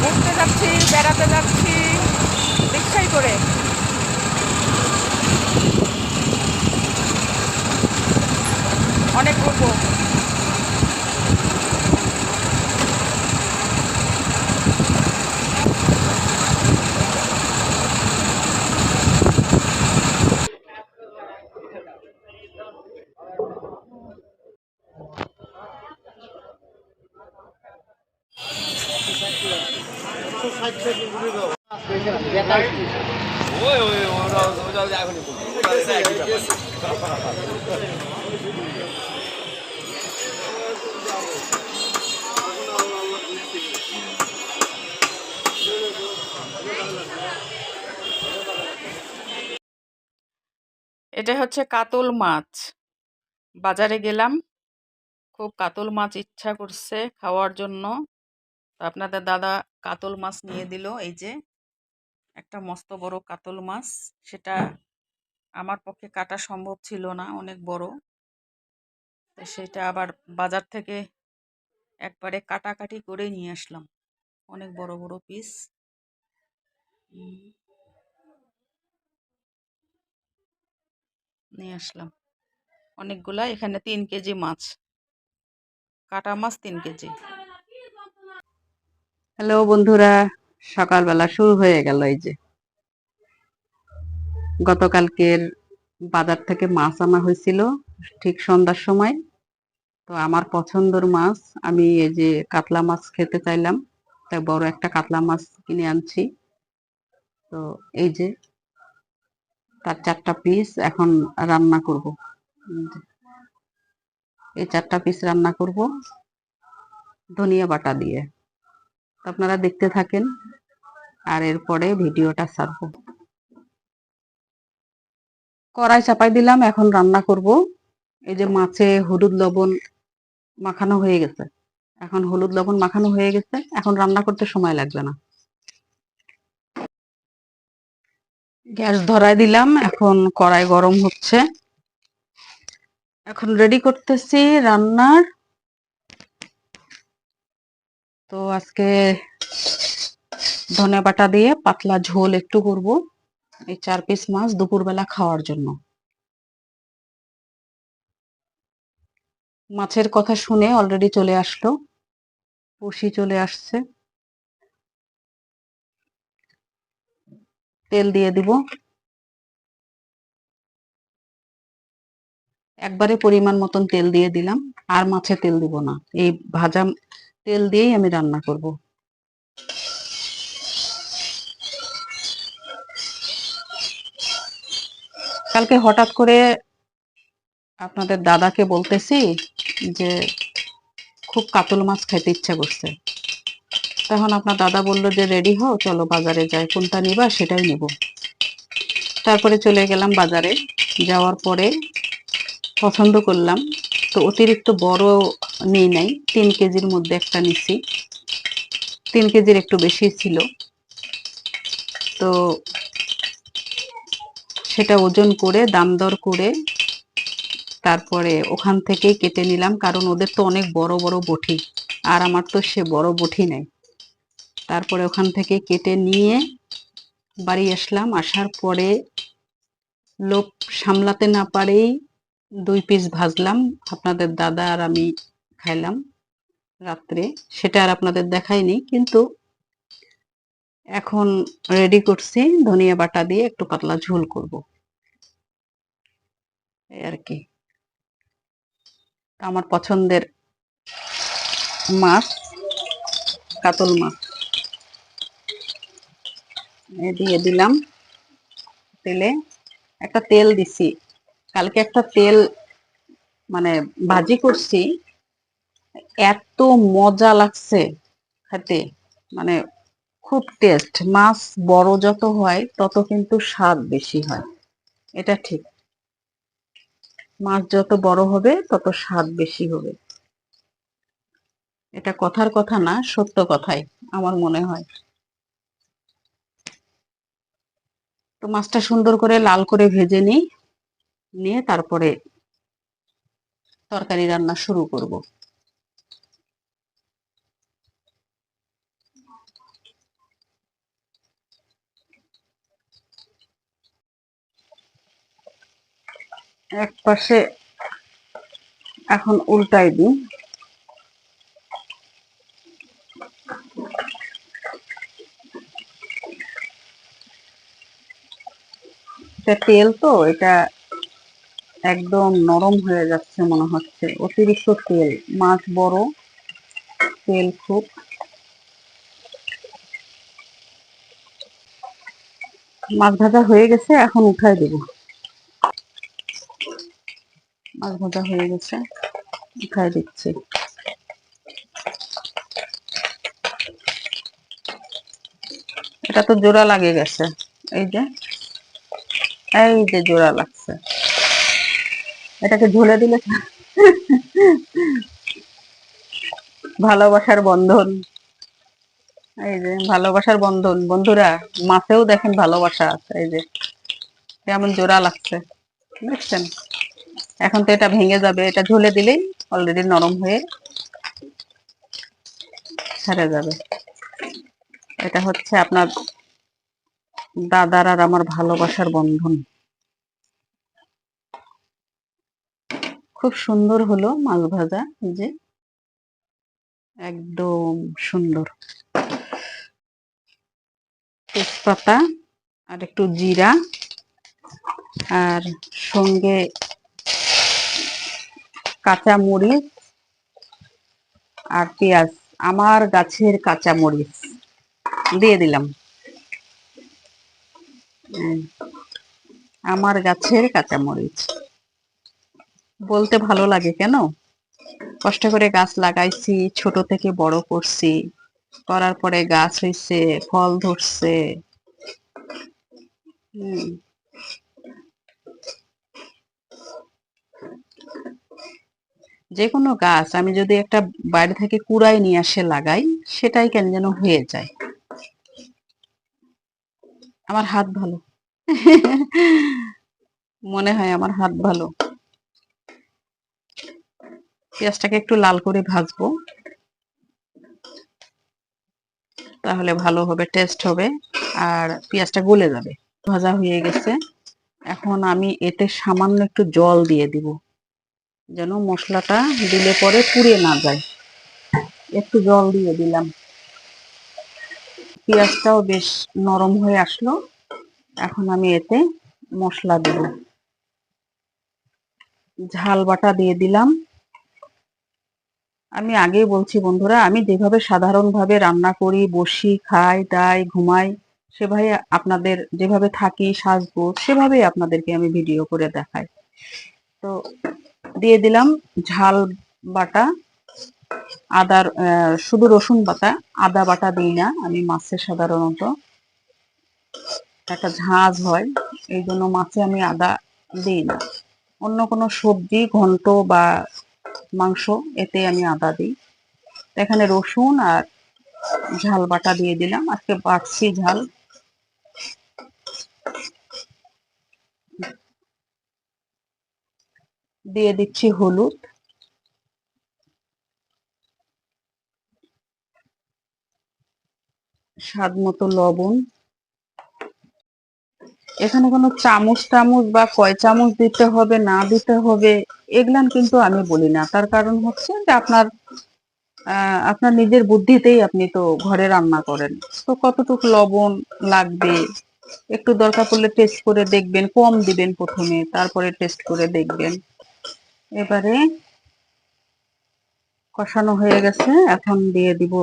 ঘুরতে যাচ্ছি বেড়াতে যাচ্ছি রিক্সাই করে। অনেক ঘুরবো। এটা হচ্ছে কাতল মাছ। বাজারে গেলাম খুব কাতল মাছ ইচ্ছা করছে খাওয়ার জন্য। তো আপনাদের দাদা কাতল মাছ নিয়ে দিল এই যে। একটা মস্ত বড় কাতল মাছ। সেটা আমার পক্ষে কাটা সম্ভব ছিল না অনেক বড়। তো সেটা আবার বাজার থেকে একবারে কাটাকাটি করে নিয়ে আসলাম। অনেক বড় বড় পিস নিয়ে আসলাম। অনেকগুলা এখানে তিন কেজি মাছ। কাটা মাছ তিন কেজি। হ্যালো বন্ধুরা, সকালবেলা শুরু হয়ে গেল এই যে। গতকালকের বাজার থেকে মাছ আনা হয়েছিল ঠিক সন্ধ্যার সময়। তো আমার পছন্দের মাছ, আমি এই যে কাতলা মাছ খেতে চাইলাম তাই বড় একটা কাতলা মাছ কিনে আনছি। তো এই যে তার চারটা পিস এখন রান্না করব। এই চারটা পিস রান্না করব ধনিয়া বাটা দিয়ে। আপনারা দেখতে থাকেন। আর এরপরে ভিডিওটা ছাড়বো। কড়াই চাপাই দিলাম, এখন রান্না করব। এই যে মাছে হলুদ লবণ মাখানো হয়ে গেছে। এখন হলুদ লবণ মাখানো হয়ে গেছে। এখন রান্না করতে সময় লাগবে না। গ্যাস ধরাই দিলাম, এখন কড়াই গরম হচ্ছে। এখন রেডি করতেছি রান্নার। তো আজকে ধনে বাটা দিয়ে পাতলা ঝোল একটু করব, এই চার পিস মাছ দুপুরবেলা খাওয়ার জন্য। মাছের কথা শুনে অলরেডি চলে আসলো পুষি চলে আসছে। তেল দিয়ে দিব। একবারে পরিমাণ মতন তেল দিয়ে দিলাম, আর মাছে তেল দিব না। এই ভাজা তেল দিয়েই আমি রান্না করব। কালকে হঠাৎ করে আপনাদের দাদাকে বলতেছি যে, খুব কাতল মাছ খাইতে ইচ্ছা করছে। তখন আপনার দাদা বলল যে, রেডি হও, চলো বাজারে যাই। কোনটা নিবা সেটাই নিব। তারপরে চলে গেলাম বাজারে। যাওয়ার পরে পছন্দ করলাম। তো অতিরিক্ত বড় নেই নাই, তিন কেজির মধ্যে একটা নিছি। তিন কেজির একটু বেশি ছিল। তো সেটা ওজন করে, দাম দর করে তারপরে ওখান থেকেই কেটে নিলাম, কারণ ওদের তো অনেক বড় বড় বঠি আর আমার তো সে বড় বঠি নেই। তারপরে ওখান থেকে কেটে নিয়ে বাড়ি আসলাম। আসার পরে লোভ সামলাতে না পারেই দুই পিস ভাজলাম। আপনাদের দাদা আর আমি খাইলাম রাত্রে। সেটা আর আপনাদের দেখাইনি, কিন্তু এখন রেডি করছি ধনিয়া বাটা দিয়ে একটু পাতলা ঝোল করব। এই আর কি। আমার পছন্দের মাছ, কাতল মাছ। দিয়ে দিলাম তেলে। একটা তেল দিছি। কালকে একটা তেল মানে ভাজি করছি। এত মজা লাগছে খেতে। মানে খুব টেস্ট মাছ বড় যত হয়, তত কিন্তু স্বাদ বেশি হয়। এটা ঠিক। মাছ যত বড় হবে, তত স্বাদ বেশি হবে। এটা কথার কথা না, সত্য কথাই, আমার মনে হয়। তো মাছটা সুন্দর করে লাল করে ভেজে নিই। নিয়ে তারপরে তরকারি রান্না শুরু করব। এক পাশে এখন উল্টাই দিই। তেল তো এটা একদম নরম হয়ে যাচ্ছে মনে হচ্ছে। অতিরিক্ত তেল, মাছ বড়, তেল খুব। মাছ ভাজা হয়ে গেছে, এখন উঠাই দেব। মাছ ভাজা হয়ে গেছে উঠাই দিচ্ছি। এটা তো জোড়া লাগে গেছে। এই যে এই যে জোড়া লাগছে। এটাকে ঝুলে দিলে ভালোবাসার বন্ধন। এই যে ভালোবাসার বন্ধন। বন্ধুরা, মাছেও দেখেন ভালোবাসা আছে, এই যে। কেমন জোড়া লাগছে, দেখছেন? এখন তো এটা ভেঙে যাবে, এটা ঝুলে দিলেই অলরেডি নরম হয়ে ছেড়ে যাবে। এটা হচ্ছে আপনার দাদার আর আমার ভালোবাসার বন্ধন। খুব সুন্দর হলো মাছ ভাজা যে। একদম সুন্দর। তেজপাতা আর একটু জিরা আর সঙ্গে কাঁচা মরিচ আর পেঁয়াজ, আমার গাছের কাঁচা মরিচ দিয়ে দিলাম। আমার গাছের কাঁচা মরিচ বলতে ভালো লাগে কেন? কষ্ট করে গাছ লাগাইছি, ছোট থেকে বড় করছি, করার পরে গাছ হইছে, ফল ধরছে। যে কোনো গাছ আমি যদি একটা বাইরে থেকে কুড়াই নিয়ে আসে লাগাই, সেটাই কেন যেন হয়ে যায়। আমার হাত ভালো। মনে হয় আমার হাত ভালো। পেঁয়াজটাকে একটু লাল করে ভাজবো। তাহলে ভালো হবে টেস্ট হবে, আর পেঁয়াজটা গলে যাবে। ভাজা হয়ে গেছে। এখন আমি এতে সামান্য একটু জল দিয়ে দিব, যেন মশলাটা দিলে পরে পুড়ে না যায়। একটু জল দিয়ে দিলাম। পেঁয়াজটাও বেশ নরম হয়ে আসলো। এখন আমি এতে মশলা দেব। ঝাল বাটা দিয়ে দিলাম। আমি আগেই বলছি বন্ধুরা, আমি যেভাবে সাধারণভাবে রান্না করি, বসি, খাই, দাই, ঘুমাই, সেভাবে আপনাদের যেভাবে থাকি, সাজবো, সেভাবেই আপনাদেরকে আমি ভিডিও করে দেখাই। তো দিয়ে দিলাম ঝাল বাটা, আদার শুধু রসুন বাটা, আদা বাটা দিই না, আমি মাছে সাধারণত। একটা ঝাঁজ হয়, এই জন্য মাছে আমি আদা দিই না। অন্য কোনো সবজি, ঘন্ট বা মাংস, এতে আমি আদা দিই। এখানে রসুন আর ঝাল বাটা দিয়ে দিলাম। আজকে বাড়ছি ঝাল। দিয়ে দিচ্ছি হলুদ। স্বাদ মতো লবণ। এখানে কোনো চামচ টামচ বা কয় চামচ দিতে হবে, না দিতে হবে এগুলান কিন্তু আমি বলি না। তার কারণ হচ্ছে যে আপনার আপনার নিজের বুদ্ধিতেই আপনি তো ঘরে রান্না করেন। তো কতটুকু লবণ লাগবে? একটু দরকার পড়লে টেস্ট করে দেখবেন, কম দিবেন প্রথমে, তারপরে টেস্ট করে দেখবেন। এবারে কষানো হয়ে গেছে, এখন দিয়ে দিব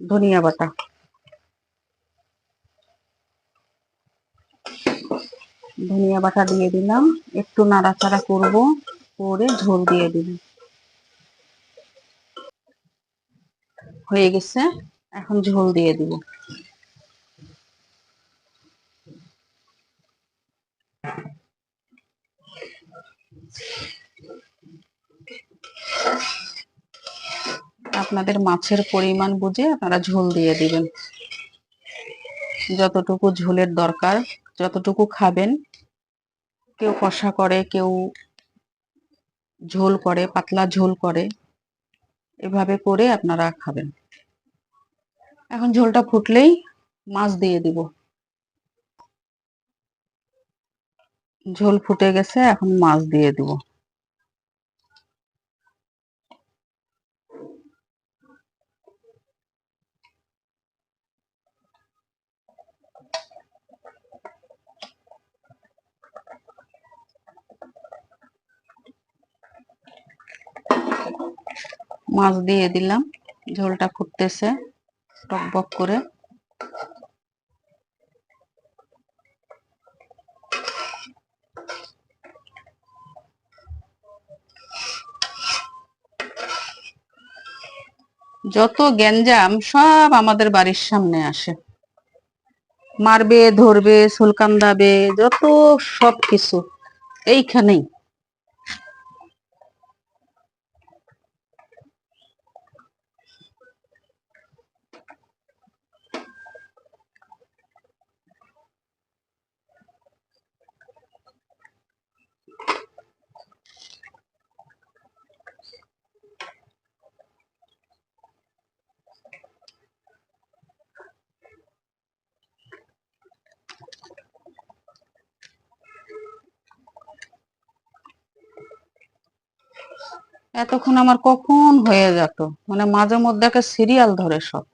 ধনিয়া বাটা। ধনিয়া বাটা দিয়ে দিলাম। একটু নাড়াচাড়া করব, করে ঝোল দিয়ে দিলাম। হয়ে গেছে। এখন ঝোল দিয়ে দিব। আপনাদের মাছের পরিমাণ বুঝে আপনারা ঝোল দিয়ে দিবেন। যতটুকু ঝোলের দরকার যতটুকু খাবেন, কেউ কষা করে, কেউ ঝোল করে, পাতলা ঝোল করে, এভাবে করে আপনারা খাবেন। এখন ঝোলটা ফুটলেই মাছ দিয়ে দিব। ঝোল ফুটে গেছে, এখন মাছ দিয়ে দিব। মাছ দিয়ে দিলাম। ঝোলটা ফুটতেছে, টক টকবক করে। যত গ্যাঞ্জাম সব আমাদের বাড়ির সামনে আসে। মারবে, ধরবে সুলকান্দাবে যত সব কিছু এইখানেই। এতক্ষণ আমার কখন হয়ে যেত? মানে মাঝে মধ্যে একটা সিরিয়াল ধরে সব।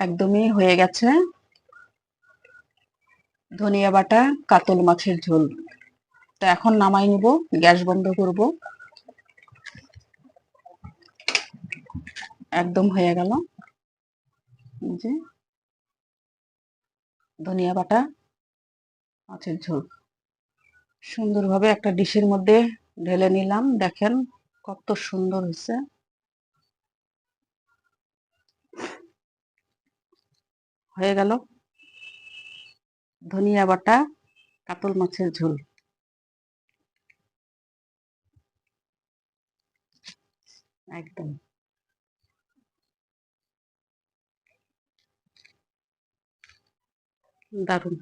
একদমই হয়ে গেছে। ধনিয়া বাটা, কাতল মাছের ঝোল। তো এখন নামাই নিব, গ্যাস বন্ধ করব। একদম হয়ে গেল। যে ধনিয়া বাটা মাছের ঝোল। সুন্দরভাবে একটা ডিশের মধ্যে ঢেলে নিলাম। দেখেন কত সুন্দর হয়েছে। হয়ে গেল ধনিয়া বাটা, কাতল মাছের ঝোল। একদম। দারুণ।